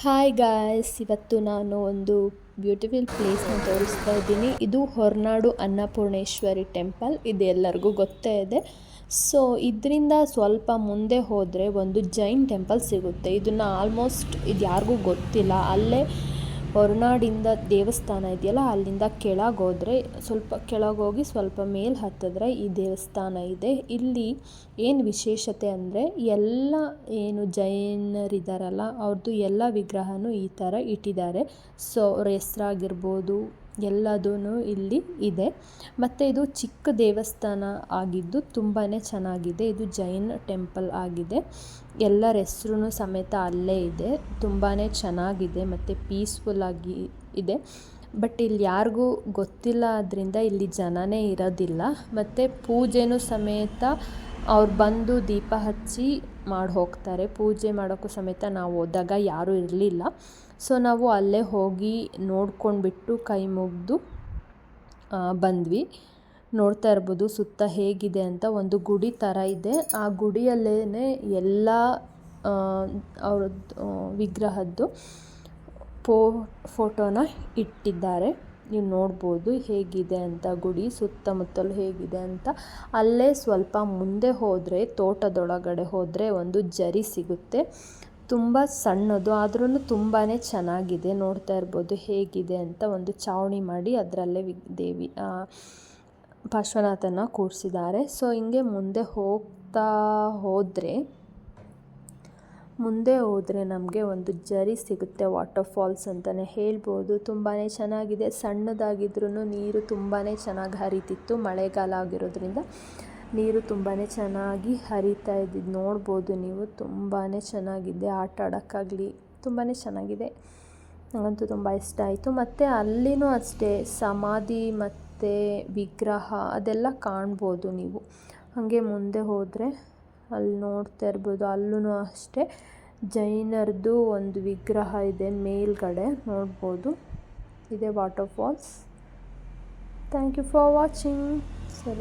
Hi guys ಇವತ್ತು ನಾನು ಒಂದು ಬ್ಯೂಟಿಫುಲ್ ಪ್ಲೇಸ್ನ ತೋರಿಸ್ತಾ ಇದ್ದೀನಿ. ಇದು ಹೊರನಾಡು ಅನ್ನಪೂರ್ಣೇಶ್ವರಿ ಟೆಂಪಲ್ ಇದು ಎಲ್ಲರಿಗೂ ಗೊತ್ತೇ ಇದೆ. ಸೊ ಇದರಿಂದ ಸ್ವಲ್ಪ ಮುಂದೆ ಹೋದರೆ ಒಂದು ಜೈನ್ ಟೆಂಪಲ್ ಸಿಗುತ್ತೆ. ಇದನ್ನು ಆಲ್ಮೋಸ್ಟ್ ಇದು ಯಾರಿಗೂ ಗೊತ್ತಿಲ್ಲ. ಅಲ್ಲೇ ಹೊರನಾಡಿಂದ ದೇವಸ್ಥಾನ ಇದೆಯಲ್ಲ, ಅಲ್ಲಿಂದ ಕೆಳಗೆ ಹೋದರೆ ಸ್ವಲ್ಪ ಕೆಳಗೆ ಹೋಗಿ ಸ್ವಲ್ಪ ಮೇಲೆ ಹತ್ತಿದ್ರೆ ಈ ದೇವಸ್ಥಾನ ಇದೆ. ಇಲ್ಲಿ ಏನು ವಿಶೇಷತೆ ಅಂದರೆ ಎಲ್ಲ ಏನು ಜೈನರಿದ್ದಾರಲ್ಲ ಅವ್ರದ್ದು ಎಲ್ಲ ವಿಗ್ರಹನೂ ಈ ಥರ ಇಟ್ಟಿದ್ದಾರೆ. ಸೊ ಅವ್ರ ಹೆಸ್ರಾಗಿರ್ಬೋದು ಎಲ್ಲದೂ ಇಲ್ಲಿ ಇದೆ. ಮತ್ತು ಇದು ಚಿಕ್ಕ ದೇವಸ್ಥಾನ ಆಗಿದ್ದು ತುಂಬಾ ಚೆನ್ನಾಗಿದೆ. ಇದು ಜೈನ್ ಟೆಂಪಲ್ ಆಗಿದೆ. ಎಲ್ಲರ ಹೆಸ್ರು ಸಮೇತ ಅಲ್ಲೇ ಇದೆ. ತುಂಬಾ ಚೆನ್ನಾಗಿದೆ ಮತ್ತು ಪೀಸ್ಫುಲ್ಲಾಗಿ ಇದೆ. ಬಟ್ ಇಲ್ಲಿ ಯಾರಿಗೂ ಗೊತ್ತಿಲ್ಲ ಆದ್ದರಿಂದ ಇಲ್ಲಿ ಜನನೇ ಇರೋದಿಲ್ಲ. ಮತ್ತು ಪೂಜೆನೂ ಸಮೇತ ಅವ್ರು ಬಂದು ದೀಪ ಹಚ್ಚಿ ಮಾಡಿ ಹೋಗ್ತಾರೆ. ಪೂಜೆ ಮಾಡೋಕ್ಕೂ ಸಮೇತ ನಾವು ಹೋದಾಗ ಯಾರೂ ಇರಲಿಲ್ಲ. ಸೊ, ನಾವು ಅಲ್ಲೇ ಹೋಗಿ ನೋಡ್ಕೊಂಡ್ಬಿಟ್ಟು ಕೈ ಮುಗಿದು ಬಂದ್ವಿ. ನೋಡ್ತಾ ಇರ್ಬೋದು ಸುತ್ತ ಹೇಗಿದೆ ಅಂತ ಒಂದು ಗುಡಿ ಥರ ಇದೆ. ಆ ಗುಡಿಯಲ್ಲೇ ಎಲ್ಲ ಅವ್ರದ್ದು ವಿಗ್ರಹದ್ದು ಪೋ ಫೋಟೋನ ಇಟ್ಟಿದ್ದಾರೆ. ನೀವು ನೋಡ್ಬೋದು ಹೇಗಿದೆ ಅಂತ, ಗುಡಿ ಸುತ್ತಮುತ್ತಲು ಹೇಗಿದೆ ಅಂತ. ಅಲ್ಲೇ ಸ್ವಲ್ಪ ಮುಂದೆ ಹೋದರೆ, ತೋಟದೊಳಗಡೆ ಹೋದರೆ ಒಂದು ಜರಿ ಸಿಗುತ್ತೆ. ತುಂಬ ಸಣ್ಣದು ಆದ್ರೂ ತುಂಬಾ ಚೆನ್ನಾಗಿದೆ, ನೋಡ್ತಾ ಇರ್ಬೋದು ಹೇಗಿದೆ ಅಂತ ಒಂದು ಚಾವಣಿ ಮಾಡಿ ಅದರಲ್ಲೇ ದೇವಿ ಪಾರ್ಶ್ವನಾಥನ ಕೂರಿಸಿದ್ದಾರೆ. ಸೊ, ಹಿಂಗೆ ಮುಂದೆ ಹೋಗ್ತಾ ಹೋದರೆ ಮುಂದೆ ಹೋದರೆ ನಮಗೆ ಒಂದು ಜರಿ ಸಿಗುತ್ತೆ ವಾಟರ್ ಫಾಲ್ಸ್ ಅಂತಲೇ ಹೇಳ್ಬೋದು. ತುಂಬಾ ಚೆನ್ನಾಗಿದೆ. ಸಣ್ಣದಾಗಿದ್ರೂ ನೀರು ತುಂಬಾ ಚೆನ್ನಾಗಿ ಹರಿತಿತ್ತು. ಮಳೆಗಾಲ ಆಗಿರೋದ್ರಿಂದ ನೀರು ತುಂಬಾ ಚೆನ್ನಾಗಿ ಹರಿತಾ ಇದ್ದಿದ್ದು ನೋಡ್ಬೋದು ನೀವು. ತುಂಬಾ ಚೆನ್ನಾಗಿದೆ. ಆಟ ಆಡೋಕ್ಕಾಗಲಿ ತುಂಬಾ ಚೆನ್ನಾಗಿದೆ. ನನಗಂತೂ ತುಂಬ ಇಷ್ಟ ಆಯಿತು. ಮತ್ತು ಅಲ್ಲಿನೂ ಅಷ್ಟೇ ಸಮಾಧಿ ಮತ್ತು ವಿಗ್ರಹ ಅದೆಲ್ಲ ಕಾಣ್ಬೋದು ನೀವು. ಹಾಗೆ ಮುಂದೆ ಹೋದರೆ ಅಲ್ಲಿ ನೋಡ್ತಾ ಇರ್ಬೋದು. ಅಲ್ಲೂ ಅಷ್ಟೇ. ಜೈನರದ್ದು ಒಂದು ವಿಗ್ರಹ ಇದೆ ಮೇಲ್ಗಡೆ. ನೋಡ್ಬೋದು. ಇದೆ water falls thank you for watching ಸರಿ.